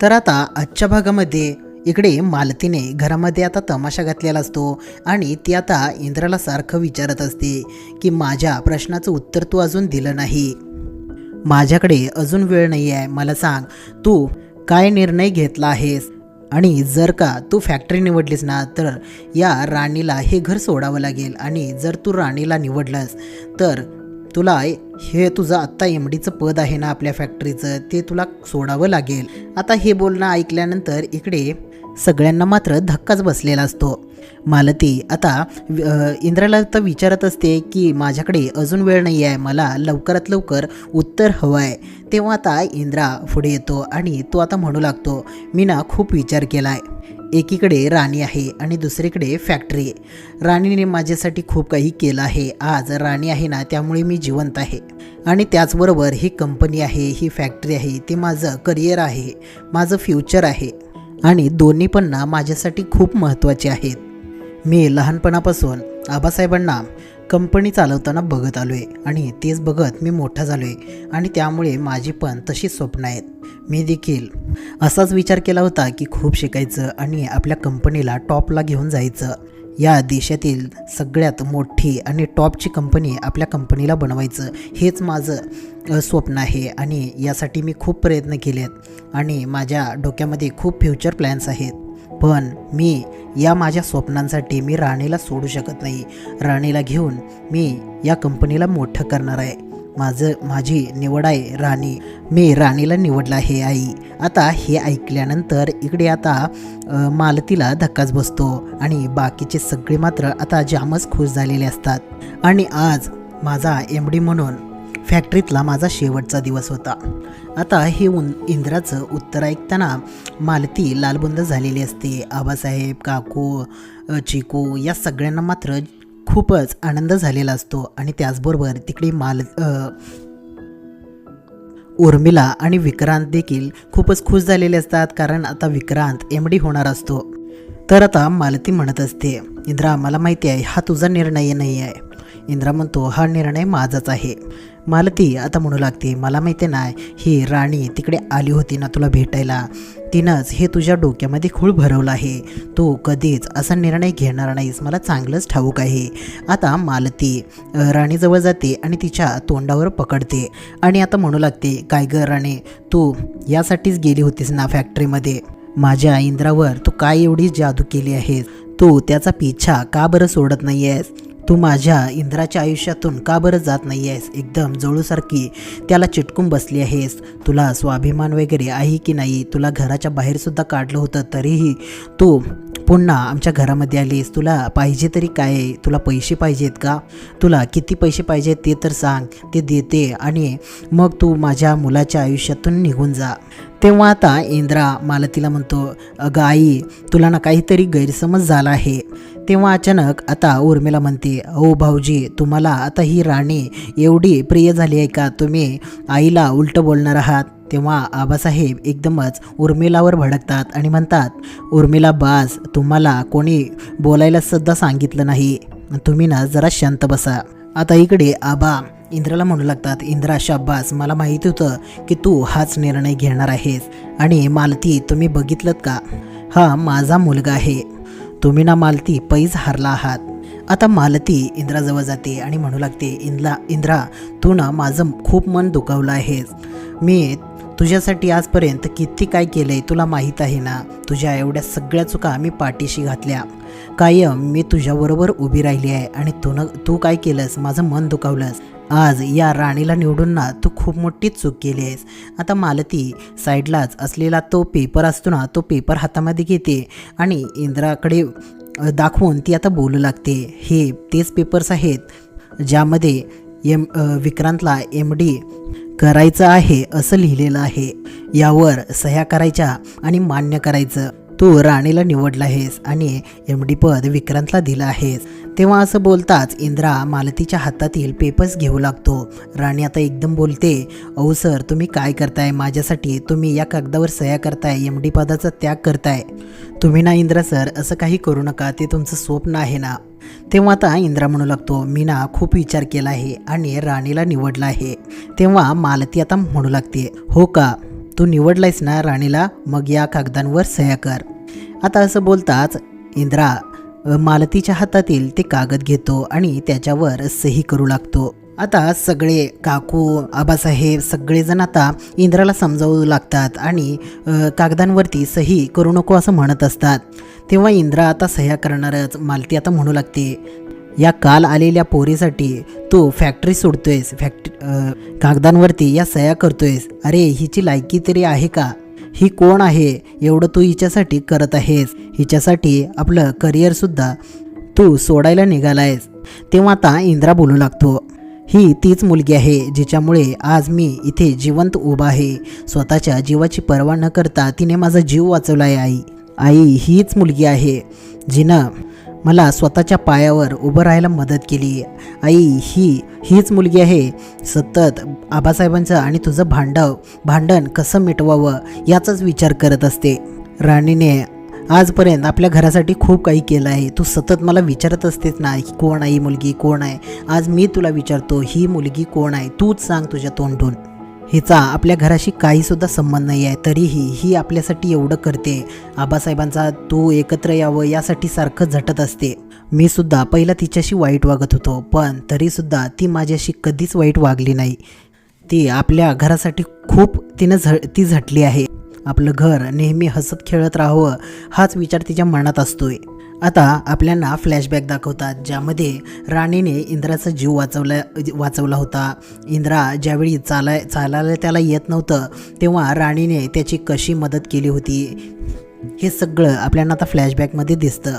तर आता आजच्या भागामध्ये इकडे मालतीने घरामध्ये आता तमाशा घातलेला असतो आणि ती आता इंद्राला सारखं विचारत असते की माझ्या प्रश्नाचं उत्तर तू अजून दिलं नाही. माझ्याकडे अजून वेळ नाही आहे मला सांग तू काय निर्णय घेतला आहेस? आणि जर का तू फॅक्टरी निवडलीस ना तर या राणीला हे घर सोडावं लागेल आणि जर तू राणीला निवडलंस तर तुला हे तुझं आत्ता एम डीचं पद आहे ना आपल्या फॅक्टरीचं ते तुला सोडावं लागेल. आता हे बोलणं ऐकल्यानंतर इकडे सगळ्यांना मात्र धक्काच बसलेला असतो. मालती आता इंद्राला तर विचारत असते की माझ्याकडे अजून वेळ नाही आहे मला लवकरात लवकर उत्तर हवं आहे. तेव्हा आता इंद्रा पुढे येतो आणि तो आता म्हणू लागतो मी ना खूप विचार केला आहे एकीकडे राणी आहे आणि दुसरीकडे फॅक्टरी राणीने माझ्यासाठी खूप काही केलं आहे. आज राणी आहे ना त्यामुळे मी जिवंत आहे. आणि त्याचबरोबर ही कंपनी आहे ही फॅक्टरी आहे ते माझं करिअर आहे माझं फ्युचर आहे. आणि दोन्ही पण ना माझ्यासाठी खूप महत्त्वाचे आहेत. मी लहानपणापासून आबासाहेबांना कंपनी चालवताना बघत आलो आहे आणि तेच बघत मी मोठा झालो आहे आणि त्यामुळे माझी पण तशीच स्वप्न आहेत. मी देखील असाच विचार केला होता की खूप शिकायचं आणि आपल्या कंपनीला टॉपला घेऊन जायचं. या देशातील सगळ्यात मोठी आणि टॉपची कंपनी आपल्या कंपनीला बनवायचं हेच माझं स्वप्न आहे आणि यासाठी मी खूप प्रयत्न केले आहेत आणि माझ्या डोक्यामध्ये खूप फ्युचर प्लॅन्स आहेत. पण मी या माझ्या स्वप्नांसाठी मी राणीला सोडू शकत नाही. राणीला घेऊन मी या कंपनीला मोठं करणार आहे. माझं माझी निवड आहे राणी. मी राणीला निवडला हे आई. आता हे ऐकल्यानंतर इकडे आता मालतीला धक्काच बसतो आणि बाकीचे सगळे मात्र आता जामच खुश झालेले असतात. आणि आज माझा एम डी म्हणून फॅक्टरीतला माझा शेवटचा दिवस होता. आता हे उन इंद्राचं उत्तर ऐकताना मालती लालबुंद झालेली असते. आबासाहेब काकू चिकू या सगळ्यांना मात्र खूपच आनंद झालेला असतो आणि त्याचबरोबर तिकडे माल उर्मिला आणि विक्रांत देखील खूपच खुश झालेले असतात कारण आता विक्रांत एम डी होणार असतो. तर आता मालती म्हणत असते इंद्रा मला माहिती आहे हा तुझा निर्णय नाही आहे. इंद्रा म्हणतो हा निर्णय माझाच आहे. मालती आता म्हणू लागते मला माहिती आहे ना ही राणी तिकडे आली होती ना तुला भेटायला? तिनंच हे तुझ्या डोक्यामध्ये खूळ भरवलं आहे. तू कधीच असा निर्णय घेणार नाहीस. मला चांगलंच ठाऊक आहे. आता मालती राणीजवळ जाते आणि तिच्या तोंडावर पकडते. आणि आता म्हणू लागते काय ग राणे तू यासाठीच गेली होतीस ना फॅक्टरीमध्ये माझ्या इंद्रावर तू काय एवढी जादू केली आहेस? तू त्याचा पिछा का बरं सोडत नाही आहेस तू माझ्या इंद्राच्या आयुष्यातून का बरं जात नाही आहेस एकदम जळूसारखी त्याला चिटकून बसली आहेस. तुला स्वाभिमान वगैरे आहे की नाही? तुला घराच्या बाहेरसुद्धा काढलं होतं तरीही तू पुन्हा आमच्या घरामध्ये आलीस तुला पाहिजे तरी काय आहे? तुला पैसे पाहिजेत का? तुला किती पैसे पाहिजेत ते तर सांग ते देते आणि मग तू माझ्या मुलाच्या आयुष्यातून निघून जा. तेव्हा आता इंद्रा मालतीला म्हणतो अगं आई तुला ना काहीतरी गैरसमज झाला आहे. तेव्हा अचानक आता उर्मिला म्हणते ओ भाऊजी तुम्हाला आता ही राणी एवढी प्रिय झाली आहे का? तुम्ही आईला उलटं बोलणार आहात. तेव्हा आबासाहेब एकदमच उर्मिलावर भडकतात आणि म्हणतात उर्मिला बास तुम्हाला कोणी बोलायला सुद्धा सांगितलं नाही. तुम्ही ना जरा शांत बसा. आता इकडे आबा इंद्राला म्हणू लागतात इंद्रा शाब्बास मला माहिती होतं की तू हाच निर्णय घेणार आहेस आणि मालती तुम्ही बघितलं का? हा माझा मुलगा आहे. तुम्ही ना मालती पैज हारला आहात. आता मालती इंद्राजवळ जाते आणि म्हणू लागते इंद्रा इंद्रा तू ना माझं खूप मन दुखावलं आहेस. मी तुझ्यासाठी आजपर्यंत किती काय केलं आहे तुला माहीत आहे ना? तुझ्या एवढ्या सगळ्या चुका मी पाठीशी घातल्या. कायम मी तुझ्याबरोबर उभी राहिली आहे आणि तू न तू काय केलंस? माझं मन दुखावलंस. आज या राणीला निवडून ना तू खूप मोठी चूक केली आहेस. आता मालती साईडलाच असलेला तो पेपर असतो ना तो पेपर हातामध्ये घेते आणि इंद्राकडे दाखवून ती आता बोलू लागते. हे तेच पेपर्स आहेत ज्यामध्ये एम विक्रांतला एम डी करायचं आहे असं लिहिलेलं आहे. यावर सह्या करायच्या आणि मान्य करायचं. तू राणीला निवडला आहेस आणि एम डी पद विक्रांतला दिलं आहेस. तेव्हा असं बोलताच इंद्रा मालतीच्या हातातील पेपर्स घेऊ लागतो. राणी आता एकदम बोलते अहो सर तुम्ही काय करताय? माझ्यासाठी तुम्ही या कागदावर सह्या करताय एम डी पदाचा त्याग करताय. तुम्ही ना इंद्रा सर असं काही करू नका ते तुमचं स्वप्न आहे ना? तेव्हा आता इंद्रा म्हणू लागतो मी ना खूप विचार केला आहे आणि राणीला निवडला आहे. तेव्हा मालती आता म्हणू लागते हो का? तू निवडलायस ना राणीला? मग या कागदांवर सह्या कर. आता असं बोलताच इंद्रा मालतीच्या हातातील ते कागद घेतो आणि त्याच्यावर सही करू लागतो. आता सगळे काकू आबासाहेब सगळेजण आता इंद्राला समजावू लागतात आणि कागदांवरती सही करू नको असं म्हणत असतात. तेव्हा इंद्रा आता सह्या करणारच. मालती आता म्हणू लागते या काल आलेल्या पोरीसाठी तू फॅक्टरी सोडतोयस. फॅक्ट कागदांवरती या सह्या करतोयस. अरे हिची लायकी तरी आहे का? ही कोण आहे एवढं तू हिच्यासाठी करत आहेस? हिच्यासाठी आपलं करिअरसुद्धा तू सोडायला निघालायस. तेव्हा आता इंद्रा बोलू लागतो ही तीच मुलगी आहे जिच्यामुळे आज मी इथे जिवंत उभा आहे. स्वतःच्या जीवाची पर्वा न करता तिने माझा जीव वाचवला आहे आई. आई हीच मुलगी आहे जिनं मला स्वतःच्या पायावर उभं राहायला मदत केली. आई ही हीच मुलगी आहे. सतत आबासाहेबांचं आणि तुझं भांडव भांडण कसं मिटवावं याचाच विचार करत असते. राणीने आजपर्यंत आपल्या घरासाठी खूप काही केलं आहे. तू सतत मला विचारत असतेस ना कोण आहे ही मुलगी कोण आहे? आज मी तुला विचारतो ही मुलगी कोण आहे? तूच सांग तुझ्या तोंडून. हिचा आपल्या घराशी काहीसुद्धा संबंध नाही आहे तरीही ही आपल्यासाठी एवढं करते. आबासाहेबांचा तू एकत्र यावं यासाठी सारखं झटत असते. मी सुद्धा पहिला तिच्याशी वाईट वागत होतो पण तरीसुद्धा ती माझ्याशी कधीच वाईट वागली नाही. ती आपल्या घरासाठी खूप तिनं झ ती झटली आहे. आपलं घर नेहमी हसत खेळत राहावं हाच विचार तिच्या मनात असतोय. आता आपल्याला फ्लॅशबॅक दाखवतात ज्यामध्ये राणीने इंद्राचा जीव वाचवला वाचवला होता. इंद्रा ज्यावेळी चालाय चालायला त्याला येत नव्हतं तेव्हा राणीने त्याची कशी मदत केली होती? हे सगळं आपल्याला आता फ्लॅशबॅकमध्ये दिसतं.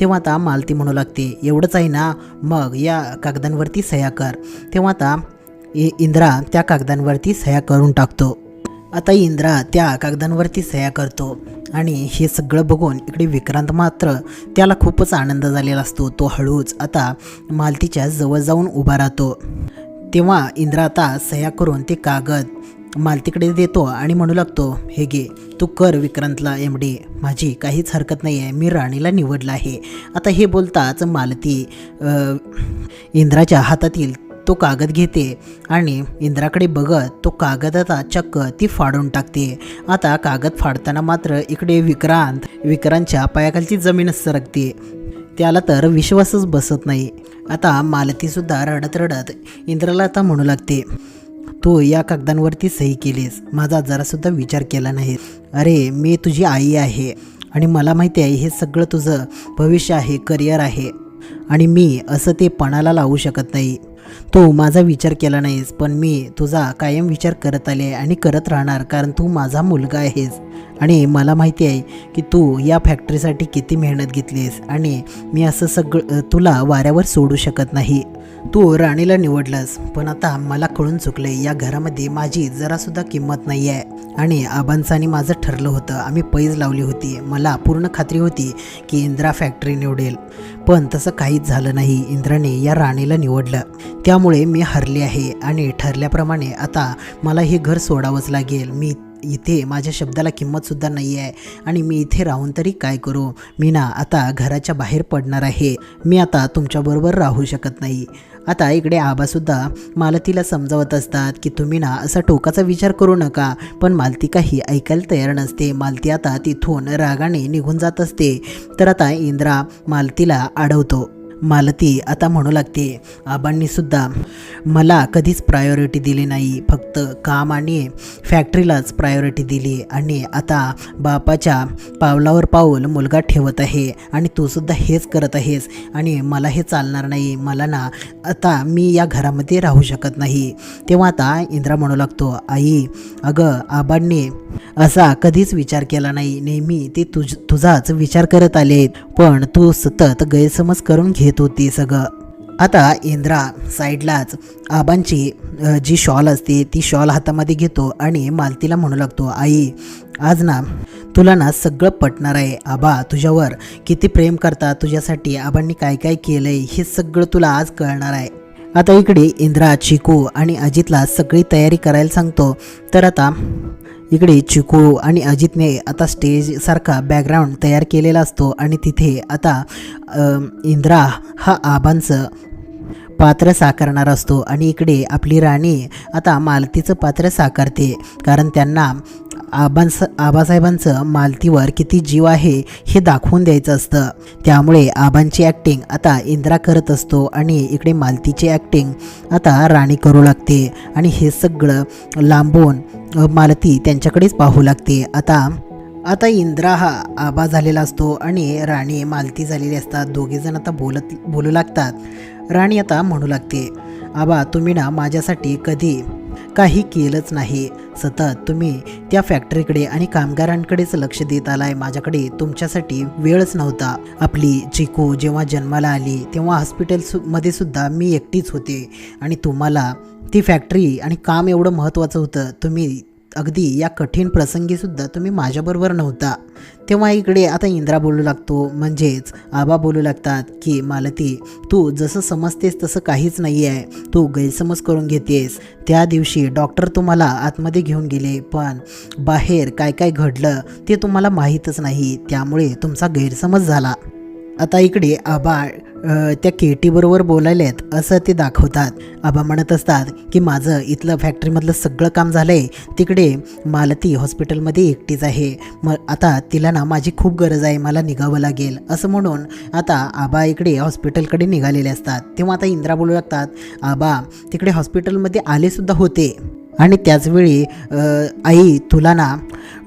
तेव्हा आता मालती म्हणू लागते एवढंच आहे ना? मग या कागदांवरती सह्या कर. तेव्हा आता इ- इंद्रा त्या कागदांवरती सह्या करून टाकतो. आता इंद्रा त्या कागदांवरती सह्या करतो. आणि हे सगळं बघून इकडे विक्रांत मात्र त्याला खूपच आनंद झालेला असतो. तो हळूच आता मालतीच्या जवळ जाऊन उभा राहतो. तेव्हा इंद्रा आता सह्या करून ते कागद मालतीकडे देतो आणि म्हणू लागतो हे घे तू कर विक्रांतला एम डी माझी काहीच हरकत नाही आहे मी राणीला निवडलं आहे. आता हे बोलताच मालती इंद्राच्या हातातील तो कागद घेते आणि इंद्राकडे बघत तो कागदाचा चक्क ती फाडून टाकते. आता कागद फाडताना मात्र इकडे विक्रांत विक्रांतच्या पायाखालची जमीनच सरकते. त्याला तर विश्वासच बसत नाही. आता मालतीसुद्धा रडत रडत इंद्राला आता म्हणू लागते तू या कागदांवरती सही केलीस. माझा जरासुद्धा विचार केला नाही. अरे मी तुझी आई आहे आणि मला माहिती आहे हे सगळं तुझं भविष्य आहे करिअर आहे आणि मी असं ते पणाला लावू शकत नाही. तू माझा विचार केला नाहीस पण मी तुझा कायम विचार करत आले आणि करत राहणार कारण तू माझा मुलगा आहेस. आणि मला माहिती आहे की तू या फॅक्टरीसाठी किती मेहनत घेतलीस आणि मी असं सगळं तुला वाऱ्यावर सोडू शकत नाही. तू राणीला निवडलंस पण आता मला कळून चुकले या घरामध्ये माझी जरासुद्धा किंमत नाही आहे आणि आबांचं आणि माझं ठरलं होतं आम्ही पैज लावली होती. मला पूर्ण खात्री होती की इंद्रा फॅक्टरी निवडेल. पण तसं काहीच झालं नाही. इंद्राने या राणीला निवडलं. त्यामुळे मी हरले आहे. आणि ठरल्याप्रमाणे आता मला हे घर सोडावंच लागेल. मी इथे माझ्या शब्दाला किंमतसुद्धा नाही आहे आणि मी इथे राहून तरी काय करू? मी ना आता घराच्या बाहेर पडणार आहे. मी आता तुमच्याबरोबर राहू शकत नाही. आता इकडे आबासुद्धा मालतीला समजावत असतात की तुम्ही ना असा टोकाचा विचार करू नका. पण मालती काही ऐकायला तयार नसते. मालती आता तिथून रागाने निघून जात असते. तर आता इंद्रा मालतीला अडवतो मालती आता म्हणू लागते. आबांनीसुद्धा मला कधीच प्रायोरिटी दिली नाही. फक्त काम आणि फॅक्टरीलाच प्रायोरिटी दिली आणि आता बापाच्या पावलावर पाऊल मुलगा ठेवत आहे आणि तूसुद्धा हेच करत आहेस आणि मला हे चालणार नाही. मला ना आता मी या घरामध्ये राहू शकत नाही. तेव्हा आता इंद्रा म्हणू लागतो आई अगं आबांनी असा कधीच विचार केला नाही. नेहमी ते तुझ तुझाच विचार करत आले पण तू सतत गैरसमज करून घे घेत होती सगळं. आता इंद्रा साईडलाच आबांची जी शॉल असते ती शॉल हातामध्ये घेतो आणि मालतीला म्हणू लागतो आई आज ना तुला ना सगळं पटणार आहे. आबा तुझ्यावर किती प्रेम करतात तुझ्यासाठी आबांनी काय काय केलं आहे हे सगळं तुला आज कळणार आहे. आता इकडे इंद्रा चिकू आणि अजितला सगळी तयारी करायला सांगतो. तर आता इकडे चिकू आणि अजितने आता स्टेजसारखा बॅकग्राऊंड तयार केलेला असतो आणि तिथे आता इंद्रा हा आबांचं पात्र साकारणार असतो आणि इकडे आपली राणी आता मालतीचं पात्र साकारते. कारण त्यांना आबांस आबासाहेबांचं मालतीवर किती जीव आहे हे दाखवून द्यायचं असतं. त्यामुळे आबांची ॲक्टिंग आता इंद्रा करत असतो आणि इकडे मालतीची ॲक्टिंग आता राणी करू लागते. आणि हे सगळं लांबून मालती त्यांच्याकडेच पाहू लागते. आता आता इंद्रा हा आबा झालेला असतो आणि राणी मालती झालेली असतात. दोघेजण आता बोलत बोलू लागतात. राणी आता म्हणू लागते आबा तुम्ही ना माझ्यासाठी कधी काही केलंच नाही. सतत तुम्ही त्या फॅक्टरीकडे आणि कामगारांकडेच लक्ष देत आलाय माझ्याकडे तुमच्यासाठी वेळच नव्हता. आपली चिकू जेव्हा जन्माला आली तेव्हा हॉस्पिटल सु मध्ये सुद्धा मी एकटीच होते. आणि तुम्हाला ती फॅक्टरी आणि काम एवढं महत्त्वाचं होतं तुम्ही अगदी या कठीण प्रसंगीसुद्धा तुम्ही माझ्याबरोबर नव्हता. तेव्हा इकडे आता इंद्रा बोलू लागतो. म्हणजेच आबा बोलू लागतात की मालती तू जसं समजतेस तसं काहीच नाही आहे तू गैरसमज करून घेतेस. त्या दिवशी डॉक्टर तुम्हाला आतमध्ये घेऊन गेले पण बाहेर काय काय घडलं ते तुम्हाला माहीतच नाही. त्यामुळे तुमचा गैरसमज झाला. आता इकडे आबा त्या केटीबरोबर आहेत असं ते दाखवतात. आबा म्हणत असतात की माझं इथलं फॅक्टरीमधलं सगळं काम झालं आहे तिकडे मालती हॉस्पिटलमध्ये एकटीच आहे. मग आता तिला ना माझी खूप गरज आहे. मला निघावं लागेल. असं म्हणून आता आबा इकडे हॉस्पिटलकडे निघालेले असतात. तेव्हा आता इंद्रा बोलू लागतात आबा तिकडे हॉस्पिटलमध्ये आलेसुद्धा होते. आणि त्याचवेळी आई तुला ना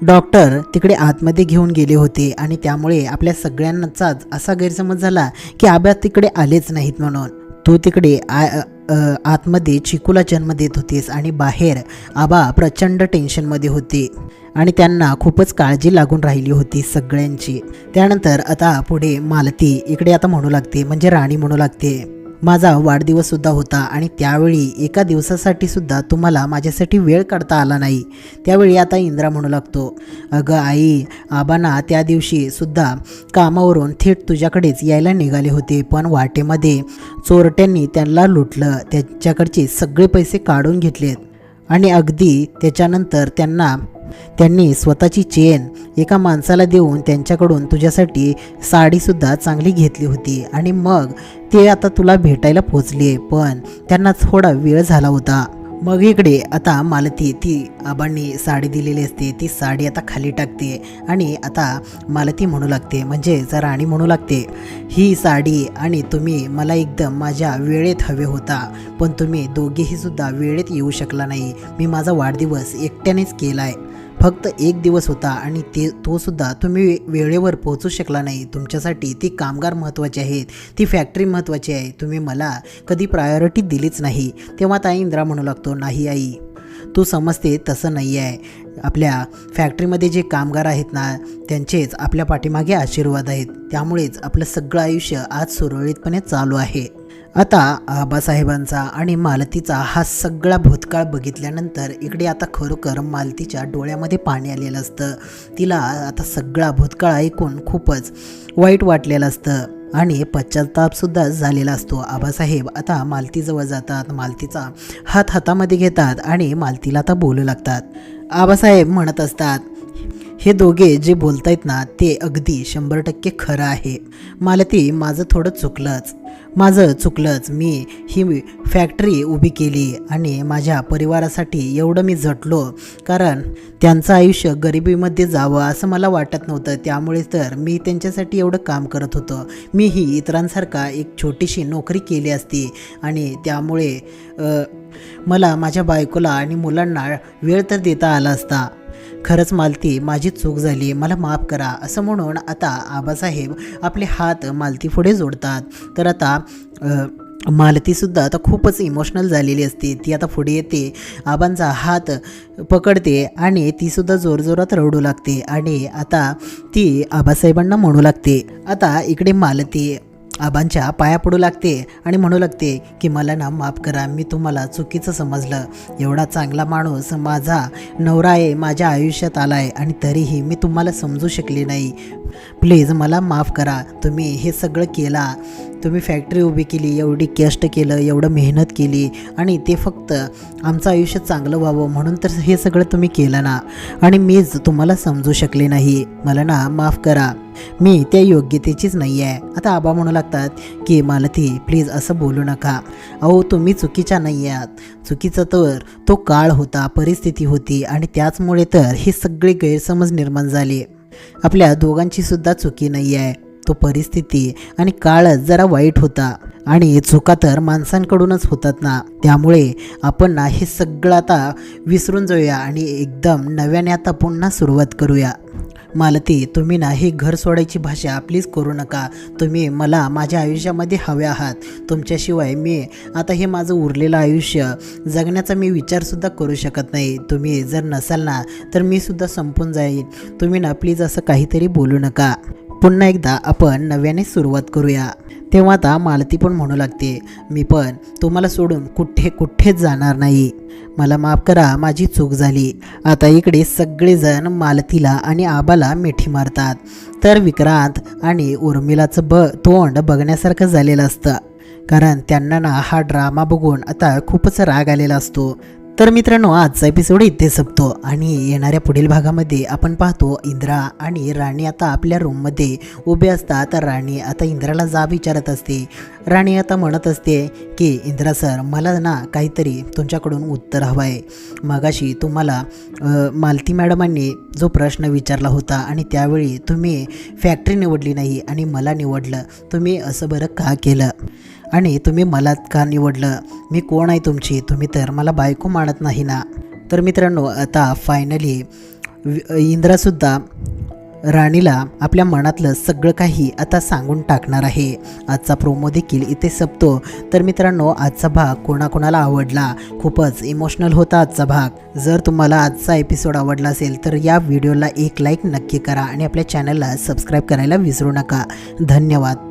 डॉक्टर तिकडे आतमध्ये घेऊन गेले होते आणि त्यामुळे आपल्या सगळ्यांचाच असा गैरसमज झाला की आब्या तिकडे आलेच नाहीत म्हणून. तू तिकडे आ आतमध्ये चिकूला जन्म देत होतीस आणि बाहेर आबा प्रचंड टेन्शनमध्ये होते आणि त्यांना खूपच काळजी लागून राहिली होती सगळ्यांची. त्यानंतर आता पुढे मालती इकडे आता म्हणू लागते म्हणजे राणी म्हणू लागते. माझा वाढदिवससुद्धा होता आणि त्यावेळी एका दिवसासाठी सुद्धा तुम्हाला माझ्यासाठी वेळ काढता आला नाही. त्यावेळी आता इंद्रा म्हणू लागतो अगं आई आबांना त्या दिवशी सुद्धा कामावरून थेट तुझ्याकडेच यायला निघाले होते पण वाटेमध्ये चोरट्यांनी त्यांना लुटलं. त्याच्याकडचे सगळे पैसे काढून घेतलेत. आणि अगदी त्याच्यानंतर त्यांना त्यांनी स्वतःची चेन एका माणसाला देऊन त्यांच्याकडून तुझ्यासाठी साडीसुद्धा चांगली घेतली होती. आणि मग ते आता तुला भेटायला पोचले पण त्यांना थोडा वेळ झाला होता. मग इकडे आता मालती ती आबांनी साडी दिलेली असते. ती साडी आता खाली टाकते आणि आता मालती म्हणू लागते. म्हणजे जर राणी म्हणू लागते ही साडी आणि तुम्ही मला एकदम माझ्या वेळेत हवे होता. पण तुम्ही दोघेही सुद्धा वेळेत येऊ शकला नाही. मी माझा वाढदिवस एकट्यानेच केला आहे फक्त एक दिवस होता आणि ते तो सुद्धा तुम्ही वेळेवर पोहोचू शकला नाही. तुमच्यासाठी ती कामगार महत्त्वाचे आहेत. ती फॅक्टरी महत्त्वाची आहे. तुम्ही मला कधी प्रायोरिटी दिलीच नाही. तेव्हा ताई इंद्रा म्हणू लागतो नाही आई तू समजते तसं नाही आहे. आपल्या फॅक्टरीमध्ये जे कामगार आहेत ना त्यांचेच आपल्या पाठीमागे आशीर्वाद आहेत. त्यामुळेच आपलं सगळं आयुष्य आज सुरळीतपणे चालू आहे. आता आबासाहेबांचा आणि मालतीचा हा सगळा भूतकाळ बघितल्यानंतर इकडे आता खरोखर मालतीच्या डोळ्यामध्ये पाणी आलेलं असतं. तिला आता सगळा भूतकाळ ऐकून खूपच वाईट वाटलेलं असतं आणि पश्चातापसुद्धा झालेला असतो. आबासाहेब आता मालतीजवळ जातात. मालतीचा हात हातामध्ये घेतात आणि मालतीला आता बोलू लागतात. आबासाहेब म्हणत असतात हे दोघे जे बोलतायत ना ते अगदी शंभर टक्के खरं आहे. मालती माझं थोडं चुकलंच. माझं चुकलंच. मी ही फॅक्टरी उभी केली आणि माझ्या परिवारासाठी एवढं मी झटलो. कारण त्यांचं आयुष्य गरिबीमध्ये जावं असं मला वाटत नव्हतं. त्यामुळे तर मी त्यांच्यासाठी एवढं काम करत होतो. मीही इतरांसारखा एक छोटीशी नोकरी केली असती आणि त्यामुळे मला माझ्या बायकोला आणि मुलांना वेळ तर देता आला असता. खरंच मालती माझी चूक झाली मला माफ करा असं म्हणून आता आबासाहेब आपले हात मालती पुढे जोडतात. तर आता मालतीसुद्धा आता खूपच इमोशनल झालेली असते. ती आता पुढे येते आबांचा हात पकडते आणि तीसुद्धा जोरजोरात रडू लागते आणि आता ती आबासाहेबांना म्हणू लागते आता इकडे मालती आबांच्या पाया पडू लागते आणि म्हणू लागते की मला ना माफ करा मी तुम्हाला चुकीचं समजलं. एवढा चांगला माणूस माझा नवरा आहे माझ्या आयुष्यात आला आहे आणि तरीही मी तुम्हाला समजू शकले नाही. प्लीज मला माफ करा तुम्ही हे सगळं केला. तुम्ही फॅक्टरी उभी केली एवढी कष्ट केलं एवढं मेहनत केली आणि ते फक्त आमचं आयुष्य चांगलं व्हावं म्हणून तर हे सगळं तुम्ही केलं ना. आणि मीच तुम्हाला समजू शकले नाही. मला ना माफ करा. मी त्या योग्यतेचीच नाही आहे. आता आबा म्हणू लागतात की मालती प्लीज असं बोलू नका. अहो तुम्ही चुकीच्या नाही आहात. चुकीचं तर तो काळ होता परिस्थिती होती आणि त्याचमुळे तर हे सगळे गैरसमज निर्माण झाले. आपल्या दोघांची सुद्धा चुकी नाही आहे. तो परिस्थिती आणि काळच जरा वाईट होता. आणि चुका तर माणसांकडूनच होतात ना. त्यामुळे आपण ना हे सगळं आता विसरून जाऊया आणि एकदम नव्याने आता पुन्हा सुरुवात करूया. मालती तुम्ही ना ही घर सोडायची भाषा प्लीज करू नका. तुम्ही मला माझ्या आयुष्यामध्ये हवे आहात. तुमच्याशिवाय मी आता हे माझं उरलेलं आयुष्य जगण्याचा मी विचारसुद्धा करू शकत नाही. तुम्ही जर नसाल ना तर मी सुद्धा संपून जाईन. तुम्ही ना प्लीज असं काहीतरी बोलू नका. पुन्हा एकदा आपण नव्याने सुरुवात करूया. तेव्हा आता मालती पण म्हणू लागते मी पण. तुम्हाला सोडून कुठे कुठेच जाणार नाही. मला माफ करा माझी चूक झाली. आता इकडे सगळेजण मालतीला आणि आबाला मिठी मारतात. तर विक्रांत आणि उर्मिलाचं ब तोंड बघण्यासारखं झालेलं असतं. कारण त्यांना ना हा ड्रामा बघून आता खूपच राग आलेला असतो. तर मित्रांनो आजचा एपिसोड इथे संपतो आणि येणाऱ्या पुढील भागामध्ये आपण पाहतो इंद्रा आणि राणी आता आपल्या रूममध्ये उभे असतात. राणी आता इंद्राला जा विचारत असते. राणी आता म्हणत असते की इंद्रा सर मला ना काहीतरी तुमच्याकडून उत्तर हवं आहे मगाशी तुम्हाला मालती मॅडमांनी जो प्रश्न विचारला होता आणि त्यावेळी तुम्ही फॅक्टरी निवडली नाही आणि मला निवडलं. तुम्ही असं बरं का केलं? आणि तुम्ही मला का निवडलं? मी कोण आहे तुमची? तुम्ही तर मला बायको मानत नाही ना? तर मित्रांनो आता फायनली इंद्रासुद्धा राणीला आपल्या मनातलं सगळं काही आता सांगून टाकणार आहे. आजचा प्रोमो देखील इथे संपतो. तर मित्रांनो आजचा भाग कोणाकोणाला आवडला? खूपच इमोशनल होता आजचा भाग. जर तुम्हाला आजचा एपिसोड आवडला असेल तर या व्हिडिओला एक लाईक नक्की करा आणि आपल्या चॅनलला सबस्क्राईब करायला विसरू नका. धन्यवाद.